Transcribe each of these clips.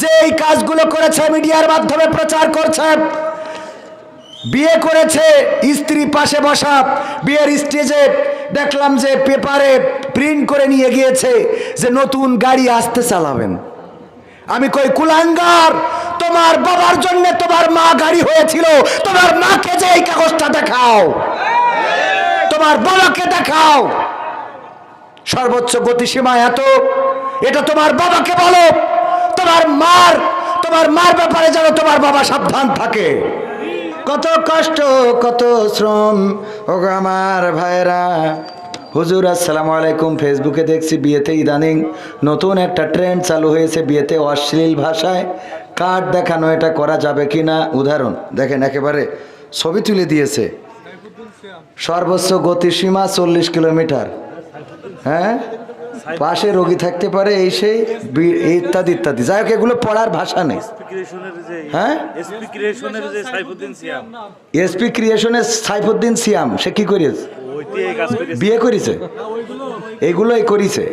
যে এই কাজগুলো করেছে মিডিয়ার মাধ্যমে প্রচার করছে, বিয়ে করেছে স্ত্রী পাশে বসা, বিয়ের স্টেজে দেখলাম যে পেপারে প্রিন্ট করে নিয়ে গিয়েছে যে নতুন গাড়ি আসতে চালাবেন। আমি কই, কুলাঙ্গার, তোমার বাবার জন্য তোমার মা গাড়ি হয়েছিল, তোমার মাকে যে এই কাগজটা দেখাও, তোমার বাবাকে দেখাও, সর্বোচ্চ গতিসীমা এত, এটা তোমার বাবাকে বলো। তোমার মার তোমার মার ব্যাপারে যেন তোমার বাবা সাবধান থাকে। কত কষ্ট, কত শ্রম ও আমার ভাইরা হুজুর, আসসালামু আলাইকুম। ফেসবুকে দেখছি বিয়েতে ইদানিং নতুন একটা ট্রেন্ড চালু হয়েছে বিয়েতে অশ্লীল ভাষায়। কার্ড দেখানো এটা করা যাবে কি না উদাহরণ, দেখেন একেবারে ছবি তুলে দিয়েছে। সর্বোচ্চ গতিসীমা চল্লিশ কিলোমিটার। হ্যাঁ? পাশে রোগী থাকতে পারে এই সেই ইত্যাদি ইত্যাদি। যাই হোক এগুলো পড়ার ভাষা নেই। হ্যাঁ? এসপি ক্রিয়েশনের সাইফুদ্দিন সিয়াম। সে কি করিয়েছে? বিয়ে করেছে এগুলোই করেছে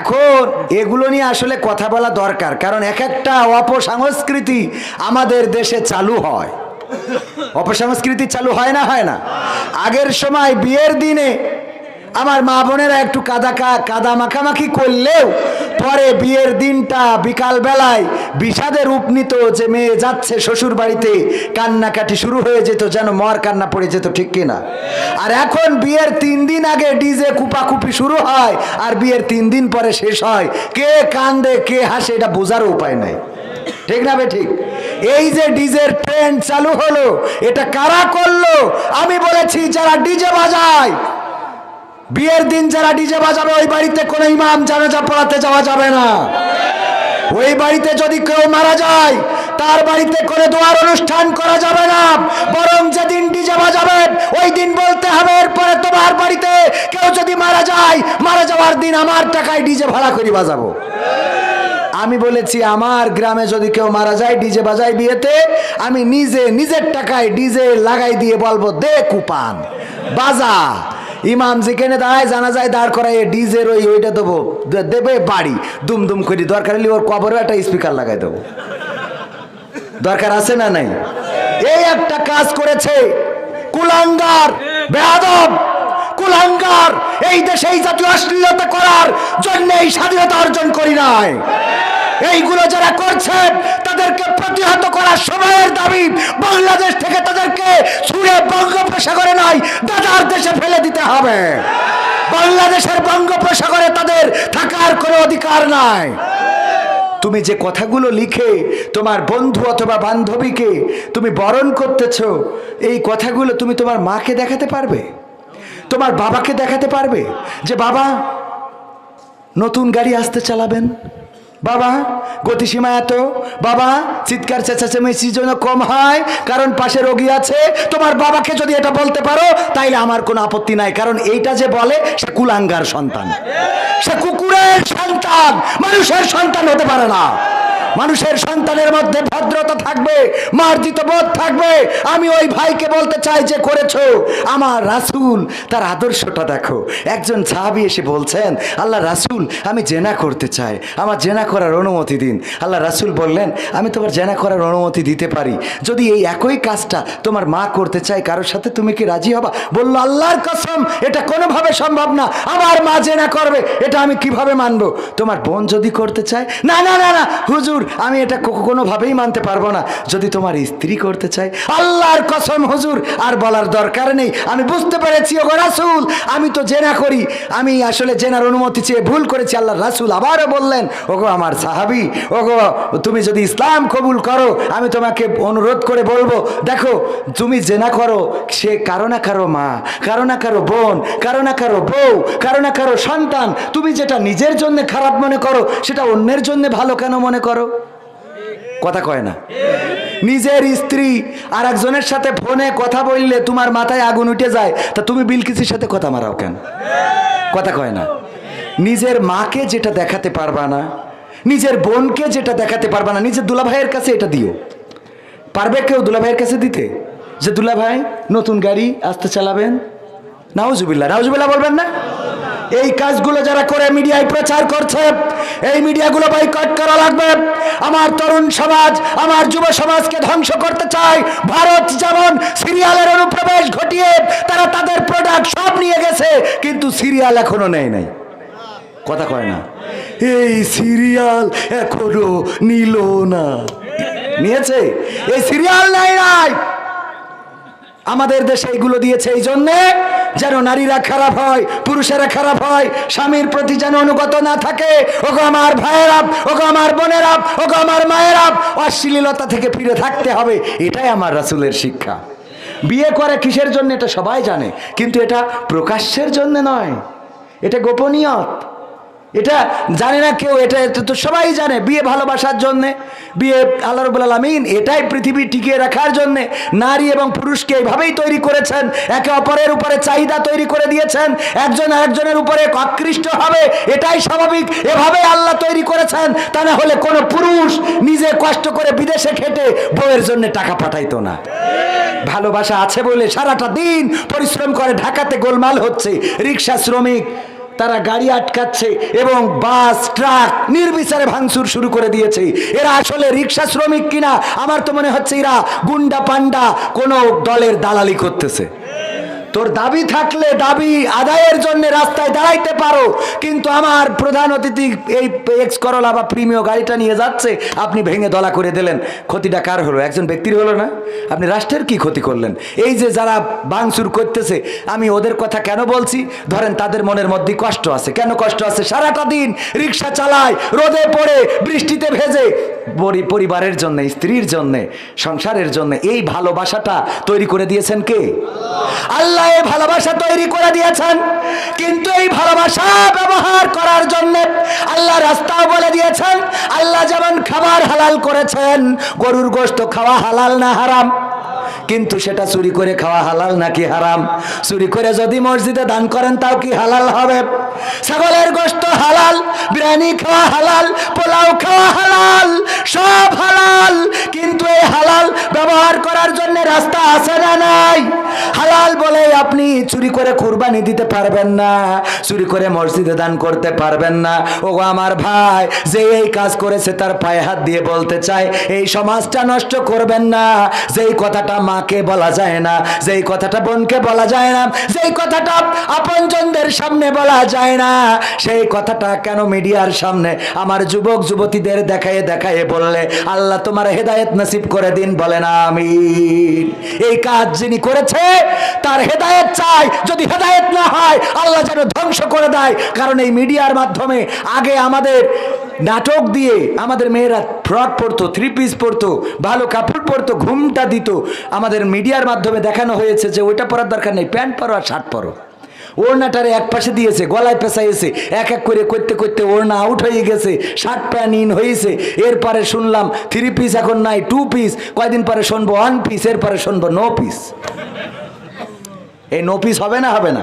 এখন এগুলো নিয়ে আসলে কথা বলা দরকার কারণ এক একটা অপসংস্কৃতি আমাদের দেশে চালু হয়। অপসংস্কৃতি চালু হয় না হয় না। আগের সময় বিয়ের দিনে আমার মা বোনেরা একটু কাদা কাদা মাখামাখি করলেও পরে বিয়ের দিনটা বিকাল বেলায় বিষাদের রূপ নিত যে মেয়ে যাচ্ছে শ্বশুর বাড়িতে কান্নাকাটি শুরু হয়ে যেত যেন মর কান্না পড়ে যেত, ঠিক কিনা? আর এখন বিয়ের তিন দিন আগে ডিজে কুপাকুপি শুরু হয় আর বিয়ের তিন দিন পরে শেষ হয়। কে কান্দে, কে হাসে, এটা বোঝারও উপায় নাই। ঠিক না ঠিক? এই যে ডিজের ট্রেন্ড চালু হলো, এটা কারা করল? আমি বলেছি, যারা ডিজে বাজায় বিয়ের দিন যারা ডিজে বাজাবে, ওই বাড়িতে কোনো ইমাম জানাজা পড়াতে যাওয়া যাবে না। ওই বাড়িতে যদি কেউ মারা যায়, তার বাড়িতে করে দোয়ার অনুষ্ঠান করা যাবে না। বরং যেদিন ডিজে বাজাবে, ওই দিন বলতে হবে, এরপরে তোমার বাড়িতে কেউ যদি মারা যায়, মারা যাওয়ার দিন আমার টাকায় ডিজে ভাড়া করে বাজাবো। আমি বলেছি, আমার গ্রামে যদি কেউ মারা যায়, ডিজে বাজায় বিয়েতে, আমি নিজে, নিজের টাকায় ডিজে লাগাই দিয়ে বলব, দে কুপান, বাজা। ইমাম যেখানে দাঁড়ায় জানা যায় দাঁড় করাই ডিজের ওই ওইটা দেবো। দেবে বাড়ি। দুম দুম করে, দরকার হলে ওর কবরে একটা স্পিকার লাগাই দেবো। দরকার আছে না নাই? এই একটা কাজ করেছে কুলাঙ্গার, বেয়াদব। কুলাঙ্গার, এই দেশে এই জাতীয় অশ্লীলতা করার জন্য এই স্বাধীনতা অর্জন করি নাই। এইগুলো যারা করছেন তাদেরকে প্রতিহত করার সময়ের দাবি বাংলাদেশ থেকে তাদেরকে ছুঁড়ে বঙ্গোপসাগরে নয় দাদার দেশে ফেলে দিতে হবে। বাংলাদেশের বঙ্গোপসাগরে তাদের থাকার কোনো অধিকার নাই। তুমি যে কথাগুলো লিখে তোমার বন্ধু অথবা বান্ধবীকে তুমি বরণ করতেছ, এই কথাগুলো তুমি তোমার মাকে দেখাতে পারবে? তোমার বাবাকে দেখাতে পারবে যে, বাবা, নতুন গাড়ি আসতে চালাবেন? বাবা, গতিসীমা এত। বাবা, চিৎকার চেঁচাচেমেচি যেন কম হয়, কারণ পাশে রোগী আছে। তোমার বাবাকে যদি এটা বলতে পারো, তাইলে আমার কোনো আপত্তি নাই, কারণ এইটা যে বলে, সে কুলাঙ্গার সন্তান। সে কুকুরের সন্তান, মানুষের সন্তান হতে পারে না। মানুষের সন্তানের মধ্যে ভদ্রতা থাকবে, মার্জিত বোধ থাকবে। আমি ওই ভাইকে বলতে চাই যে করেছ, আমার রাসূল, তার আদর্শটা দেখো। একজন সাহাবি এসে বলছেন, আল্লাহ রাসূল, আমি জেনা করতে চাই। আমার জেনা করার অনুমতি দিন। আল্লাহ রাসূল বললেন, আমি তোমার জেনা করার অনুমতি দিতে পারি। যদি এই একই কাজটা তোমার মা করতে চায়, কারোর সাথে তুমি কি রাজি হবা? বলল, আল্লাহর কসম, এটা কোনোভাবে সম্ভব না। আমার মা জেনা করবে, এটা আমি কীভাবে মানবো? তোমার বোন যদি করতে চায়, না না না না, হুজুর, আমি এটা কোনোভাবেই মানতে পারব না। যদি তোমার স্ত্রী করতে চায়, আল্লাহর কসম, হুজুর, আর বলার দরকার নেই। আমি বুঝতে পেরেছি, ওগো রাসুল, আমি তো জেনা করি। আমি আসলে জেনার অনুমতি চেয়ে ভুল করেছি। আল্লাহ রাসুল আবারও বললেন, ওগো আমার সাহাবি। ওগো, তুমি যদি ইসলাম কবুল করো, আমি তোমাকে অনুরোধ করে বলব, দেখো, তুমি জেনা করো, সে কারও না কারও মা, কারও না কারও বোন, কারও না কারও বউ, কারও না কারও সন্তান। তুমি যেটা নিজের জন্য খারাপ মনে করো, সেটা অন্যের জন্য ভালো কেন মনে করো? কথা কয় না। নিজের স্ত্রী আর একজনের সাথে ফোনে কথা বললে তোমার মাথায় আগুন উঠে যায়, তা তুমি বিলকিসির সাথে কথা মারাও কেন? কথা কয় না। নিজের মাকে যেটা দেখাতে পারবা না নিজের বোনকে যেটা দেখাতে পারবে না, নিজের দুলাভাইয়ের কাছে এটা দিও। পারবে কেউ দুলাভাইয়ের কাছে দিতে? যে দুলাভাই, নতুন গাড়ি, আসতে চালাবেন? নাউজুবিল্লা নাউজুবিল্লা বলবেন না? এই কাজগুলো যারা করে মিডিয়ায় প্রচার করছে, এই মিডিয়াগুলো বয়কট করা লাগবে। আমার তরুণ সমাজ, আমার যুব সমাজকে ধ্বংস করতে চায়। ভারত যেমন সিরিয়ালের অনুপ্রবেশ ঘটিয়ে তারা তাদের প্রোডাক্ট সব নিয়ে গেছে, কিন্তু সিরিয়াল এখনও নেয় নাই। কথা কয় না। এই সিরিয়াল এখনও নিল না। নিয়েছে? এই সিরিয়াল নাই নাই। আমাদের দেশে এগুলো দিয়েছে এই জন্যে যেন নারীরা খারাপ হয়, পুরুষেরা খারাপ হয়, স্বামীর প্রতি যেন অনুগত না থাকে। ওগো আমার ভাইয়েরা ওগো আমার বোনেরা ওগো আমার মায়েরা অশ্লীলতা থেকে ফিরে থাকতে হবে, এটাই আমার রাসুলের শিক্ষা। বিয়ে করে কিসের জন্য এটা সবাই জানে, কিন্তু এটা প্রকাশ্যের জন্য নয়। এটা গোপনীয়ত। এটা জানে না কেউ, এটা তো সবাই জানে, বিয়ে ভালোবাসার জন্যে, বিয়ে আল্লাহ রবুল আলমিন, এটাই পৃথিবী টিকিয়ে রাখার জন্যে, নারী এবং পুরুষকে এইভাবেই তৈরি করেছেন, একে অপরের উপরে চাহিদা তৈরি করে দিয়েছেন, একজন আরেকজনের উপরে আকৃষ্ট হবে, এটাই স্বাভাবিক, এভাবে আল্লাহ তৈরি করেছেন, তা না হলে কোনো পুরুষ নিজে কষ্ট করে বিদেশে খেটে বউয়ের জন্য টাকা পাঠাইতো না। ভালোবাসা আছে বলে সারাটা দিন পরিশ্রম করে ঢাকাতে গোলমাল হচ্ছে, রিক্সা শ্রমিক তারা গাড়ি আটকাচ্ছে এবং বাস, ট্রাক নির্বিচারে ভাঙচুর শুরু করে দিয়েছে। এরা আসলে রিক্সা শ্রমিক কিনা? আমার তো মনে হচ্ছে এরা গুন্ডা পান্ডা কোনো দলের দালালি করতেছে। তোর দাবি থাকলে দাবি আদায়ের জন্য রাস্তায় দাঁড়াইতে পারো, কিন্তু আমার প্রধান অতিথি এই এক্স করলা বা প্রিমিয় গাড়িটা নিয়ে যাচ্ছে, আপনি ভেঙে দলা করে দিলেন। ক্ষতিটা কার হলো? একজন ব্যক্তির হলো না? আপনি রাষ্ট্রের কি ক্ষতি করলেন? এই যে যারা বাংসুর করতেছে, আমি ওদের কথা কেন বলছি? ধরেন তাদের মনের মধ্যে কষ্ট আছে। কেন কষ্ট আছে? সারাটা দিন রিক্সা চালায়, রোদে পড়ে, বৃষ্টিতে ভেজে পরিবারের জন্য, স্ত্রীর জন্য, সংসারের জন্য এই ভালোবাসাটা তৈরি করে দিয়েছেন কে? আল্লাহ এই ভালোবাসা তৈরি করে দিয়েছেন। কিন্তু এই ভালোবাসা ব্যবহার করার জন্য আল্লাহ রাস্তাও বলে দিয়েছেন, আল্লাহ যেমন খাবার হালাল করেছেন, গরুর গোস্ত খাওয়া হালাল না হারাম। কিন্তু সেটা চুরি করে খাওয়া হালাল নাকি হারাম? চুরি করে যদি মসজিদে দান করেন, তাও কি হালাল হবে? ছাগলের গোষ্ঠ হালাল, বিরিয়ানি খাওয়া হালাল, পোলাও খাওয়া হালাল, সব ব্যবহার করার জন্য রাস্তা আছে না নাই? হালাল বলে আপনি চুরি করে কুরবানি দিতে পারবেন না, চুরি করে মসজিদে দান করতে পারবেন না। ও আমার ভাই, যে এই কাজ করেছে তার পায়ে হাত দিয়ে বলতে চায়, এই সমাজটা নষ্ট করবেন না। যেই কথাটা মাকে বলা যায় না, যেই কথাটা বোনকে বলা যায় না, যেই কথাটা আপনজনদের সামনে বলা যায় না, সেই কথাটা কেন মিডিয়ার সামনে আমার যুবক, যুবতীদের দেখায় দেখায় বললে, আল্লাহ তোমার হেদায়েত নসিব করে দিন বলে না। আমি এই কাজ যিনি করেছে, তার হেদায়েত চাই। যদি হেদায়েত না হয়, আল্লাহ যেন ধ্বংস করে দেয়। কারণ এই মিডিয়ার মাধ্যমে আগে আমাদের নাটক দিয়ে আমাদের মেয়েরা ফ্রক পরতো থ্রি পিস পরতো, ভালো কাপড় পরতো, ঘুমটা দিত। আমাদের মিডিয়ার মাধ্যমে দেখানো হয়েছে যে ওইটা পরার দরকার নেই, প্যান্ট পরো আর শার্ট পরো। ওড়নাটারে এক পাশে দিয়েছে, গলায় পেঁচাইছে, এক এক করে করতে করতে ওড়না আউট হয়ে গেছে শার্ট প্যান্ট ইন হয়েছে এরপরে শুনলাম থ্রি পিস এখন নাই টু পিস কয়দিন পরে শুনব ওয়ান পিস এরপরে শুনব নো পিস এই নো পিস হবে না হবে না।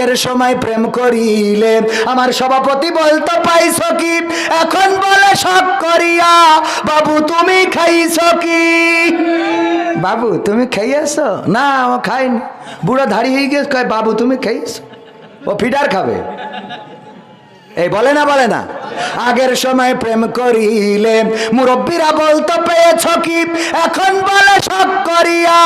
আগের সময় প্রেম করিলে। আমার সভাপতি বলতো, পাইছ কি? এখন বলে সব করিয়া। বাবু, তুমি খাইছ কি? বাবু, তুমি খাইয়াছ? না, ও খাইনি। বুড়ো হয়ে গেছে। কয়, বাবু, তুমি খাইছ? ও ফিডার খাবে। এই বলে না বলে না। আগের সময় প্রেম করিলে মুরব্বীরা বলতো, পেয়েছ কি? এখন বলে সব করিয়া।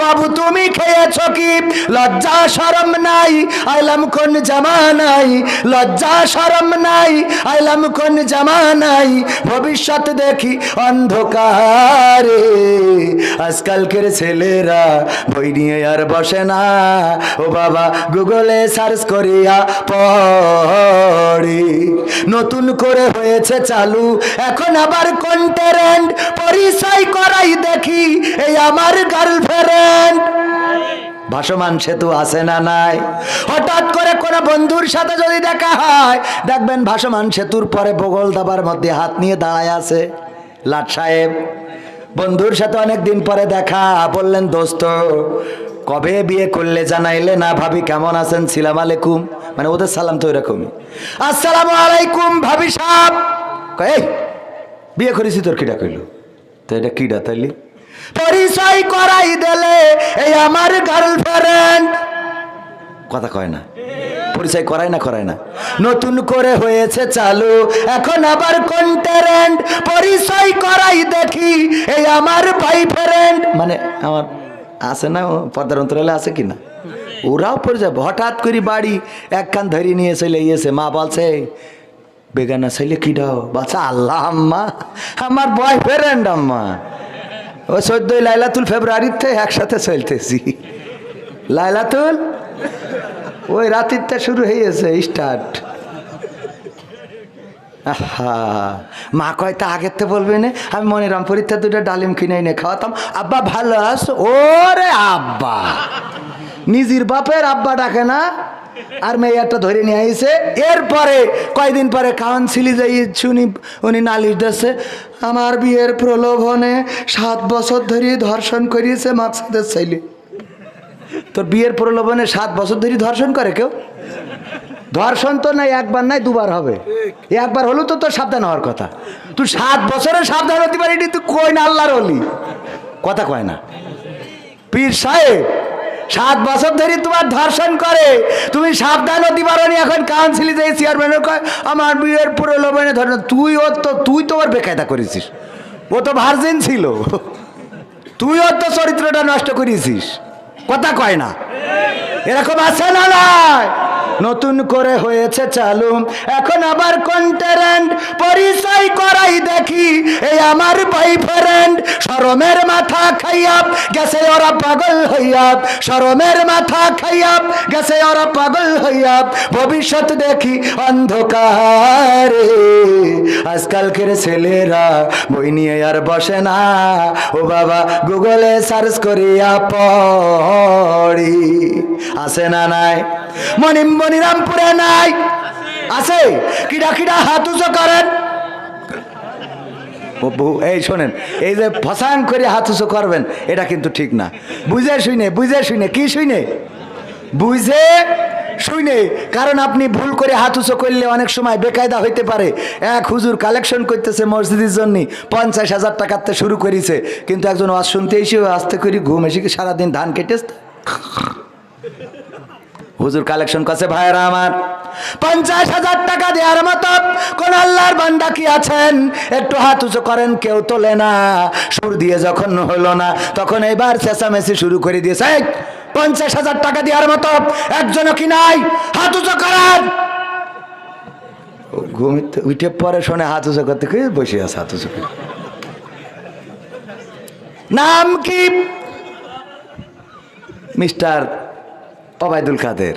বাবু, তুমি খেয়েছ কি? লজ্জা সরম নাই। আইলাম কোন জামানাই লজ্জা, শরম নাই। আইলাম কোন জামানাই ভবিষ্যৎ দেখি অন্ধকারে। আজকালকের ছেলেরা বই নিয়ে আর বসে না। ও বাবা, গুগলে সার্চ করিয়া পড়ে। নতুন করে হয়েছে চালু। এখন আবার কন্টেরেন্ট পরিচয় করাই দেখি, এই আমার গার্লফ্রেন্ড ভাসমান সেতু আছে না নাই। হঠাৎ করে কোনো বন্ধুর সাথে যদি দেখা হয়, দেখবেন ভাসমান সেতুর পরে বগল দাবার মধ্যে হাত নিয়ে দাঁড়ায় আছে। লাট সাহেব, বন্ধুর সাথে অনেক দিন পরে দেখা, বললেন, দোস্ত কবে বিয়ে করলে জানাইলে? না ভাবি, কেমন আছেন? সালাম আলাইকুম। মানে ওদের সালাম তো এরকমই। আসসালামু আলাইকুম ভাবি সাহ এই, বিয়ে করেছি তোর কিটা কইল? তো এটা কিটা তাইলি? পরিচয় করাই দিলে এই আমার গার্লফ্রেন্ড কথা কয় না। পরিচয় করায় না করায় না। নতুন করে হয়েছে চালু, এখন আবার কন্টেরেন্ট পরিচয় করাই দেখি, এই আমার ভাই ফ্রেন্ড মানে আমার আছে না পর্দার অন্তরালে আছে কি না? ওরাও পড়ে যাবে হঠাৎ করে বাড়ি এক কান ধরে নিয়ে চলে গিয়েছে। মা বলছে, বেগানা ছেলে কি দাও বাচ্চা আল্লাহ আম্মা, আমার বয় ফ্রেন্ড আম্মা। ও চোদ্দই লাইলাতুল ফেব্রুয়ারিতে একসাথে চলতেছি। লাইলাতুল? ওই রাতিরটা শুরু হয়ে গেছে স্টার্ট মা কয়, তা আগের তো বলবে না, আমি মনিরামপুরিতে দুটো ডালিম কিনে এনে খাওয়াতাম। আব্বা, ভালো আস ওরে আব্বা, নিজের বাপের আব্বা ডাকে না, আর মেয়েটা ধরে নিয়ে আইছে। এরপরে কয়দিন পরে কাউন্সিলি যাই শুনি, উনি নালিশ দিচ্ছে আমার বিয়ের প্রলোভনে সাত বছর ধরে ধর্ষণ করিয়েছে মাকসাদের ছেলে। তোর বিয়ের প্রলোভনে সাত বছর ধরে ধর্ষণ করে কেউ? ধর্ষণ তো নাই একবার নাই দুবার হবে। একবার হলো তো তোর সাবধান হওয়ার কথা। তুই সাত বছরে সাবধান হতে পারিনি তুই কই না আল্লাহর হলি কথা কয় না। পীর সাহেব সাত বছর ধরে তোমার ধর্ষণ করে তুমি সাবধান হতে পারো নি এখন কাউন্সিলে যাই চেয়ারম্যানের কয় আমার বিয়ের প্রলোভনে ধর্ষণ তুই ও তো তুই তো ওর বেকায়দা করেছিস। ও তো ভার্জিন ছিল। তুই ওর তো চরিত্রটা নষ্ট করেছিস। কথা কয় না। এরকম আছে না নয় নতুন করে হয়েছে চালু। এখন আবার কন্টেরেন্ট পরিচয় করাই দেখি। এই আমার বয়ফ্রেন্ড শরমের মাথা খাইয়াব, গেছে ওরা পাগল হইয়াব। শরমের মাথা খাইয়াব, গেছে ওরা পাগল হইয়াব। ভবিষ্যৎ দেখি অন্ধকারে। আজকালকের ছেলেরা বই নিয়ে আর বসে না। ও বাবা, গুগলে সার্চ করিয়া পড়ি। আছে না নাই? মনিম মনিরামপুরে নাই? আছে? কিডা কিডা হাত উঁচু করেন। এই শোনেন, এই যে ফসাং করে হাত উঁচু করবেন, এটা কিন্তু ঠিক না। বুঝে শুনে বুঝে শুনে, কি শুনে? বুঝে শুনে কারণ আপনি ভুল করে হাত উঁচু করলে অনেক সময় বেকায়দা হইতে পারে। এক হুজুর কালেকশন করতেছে মসজিদের জন্য, পঞ্চাশ হাজার টাকাতে শুরু করেছে। কিন্তু একজন ওয়াজ শুনতে এসে আসতে করি ঘুম এসে সারাদিন ধান কেটেছে? হুজুর কালেকশন করছে ভাইরা আমার, পঞ্চাশ হাজার টাকা দেওয়ার মতো কোন আল্লাহর বান্দা কি আছেন? একটু হাত উঁচু করেন, কেউ তোলে না। সুর দিয়ে যখন হলো না, তখন এবার চেঁচামেচি শুরু করে দিয়েছে। পঞ্চাশ হাজার টাকা দেওয়ার মতো একজনও কি নাই? হাত উঁচু করেন। ও ঘুমিতে উঠে পরে শোনে হাত উঁচু করতে বসে আছে, হাত উঁচু নাম কি? মিস্টার ওবায়দুল কাদের।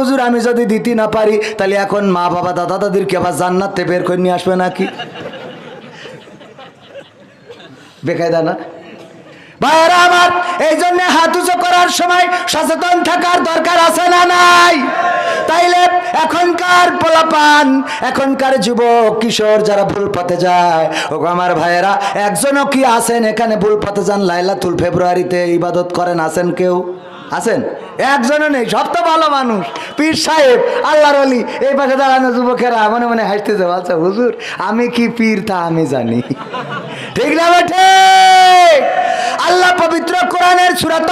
হুজুর, আমি যদি দিতে না পারি, তাহলে এখন মা বাবা, দাদা দাদিরকে আবার জান্নাতে বের করে নিয়ে আসবে নাকি? বেকায়দা না? আমার, এই হাত উঁচু করার সময় সচেতন থাকার দরকার আছে না নাই? তাইলে এখনকার পোলাপান, এখনকার যুবক, কিশোর যারা ভুল পথে যায় ও আমার ভাইয়েরা, একজনও কি আছেন এখানে ভুল পথে যান? লাইলাতুল ফেব্রুয়ারিতে ইবাদত করেন, আছেন কেউ? আছেন একজনও নেই, সব তো ভালো মানুষ। পীর সাহেব, আল্লাহর অলি এই পাশে দাঁড়ানো যুবকেরা মনে মনে হাসতেছে বলছে হুজুর, আমি কি পীর তা আমি জানি। ঠিক না ঠিক আল্লাহ পবিত্র কোরআনের সুরাত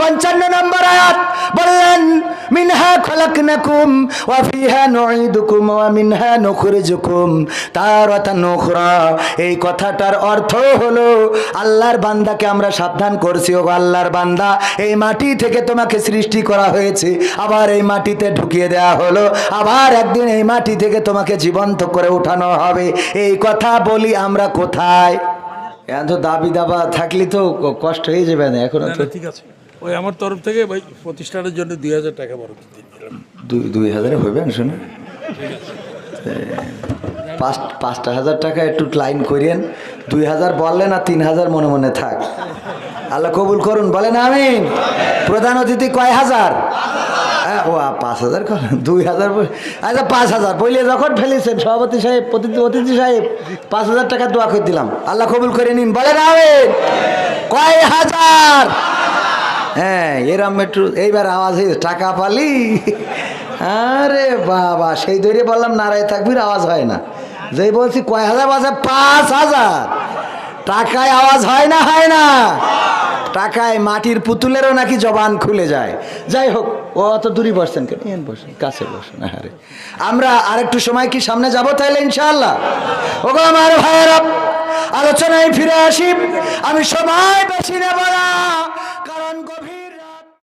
পঞ্চান্ন নম্বর আয়াত, বললেন মিনহা খলাকনাকুম ওয়া ফিহা নুঈদুকুম ওয়া মিনহা নুখরিজুকুম। তারাতান নুখরা এই কথাটার অর্থ হলো, আল্লাহর বান্দাকে আমরা সাবধান করছি। ও আল্লাহর বান্দা, এই মাটি থেকে তোমাকে সৃষ্টি করা হয়েছে। আবার এই মাটিতে ঢুকিয়ে দেওয়া হলো। আবার একদিন এই মাটি থেকে তোমাকে জীবন্ত করে উঠানো হবে। এই কথা বলি আমরা কোথায়? এত দাবি দাবা থাকলে তো কষ্ট হয়ে যাবে না, এখন ঠিক আছে। ওই আমার তরফ থেকে ভাই প্রতিষ্ঠানের জন্য দুই হাজার টাকা বরাদ্দ দিয়ে দিলাম। দুই হাজারে হইবেন শুনে? পাঁচ পাঁচটা হাজার টাকা একটু লাইন করিয়েন। দুই হাজার বললেন আর তিন হাজার মনে মনে থাক। আল্লাহ কবুল করুন বলেন আমিন। প্রধান অতিথি কয় হাজার? ও পাঁচ হাজার দুই হাজার আচ্ছা পাঁচ হাজার। বইলে যখন ফেলেছেন সভাপতি সাহেব অতিথি অতিথি সাহেব পাঁচ হাজার টাকা দোয়া করে দিলাম। আল্লাহ কবুল করে নিন বলেন আমিন। কয় হাজার? হ্যাঁ এরম একটু এইবার আওয়াজ হয়েছে, টাকা পালি? আরে বাবা, সেই ধরে বললাম, নারায় থাকবির, আওয়াজ হয় না। যে বলছি, কয় হাজার? বাজে পাঁচ হাজার। টাকায় আওয়াজ হয় না হয় না। টাকায় মাটির পুতুলেরও নাকি জবান খুলে যায়। যাই হোক ও অত দূরই বসছেন কেন? এন বসেন। কাছে বসেন আরে আমরা আরেকটু সময় কি সামনে যাব তাহলে ইনশাল্লাহ ওগো আমার ভাইয়েরা আলোচনায় ফিরে আসি। আমি সময় বেশি নেব না কারণ গভীর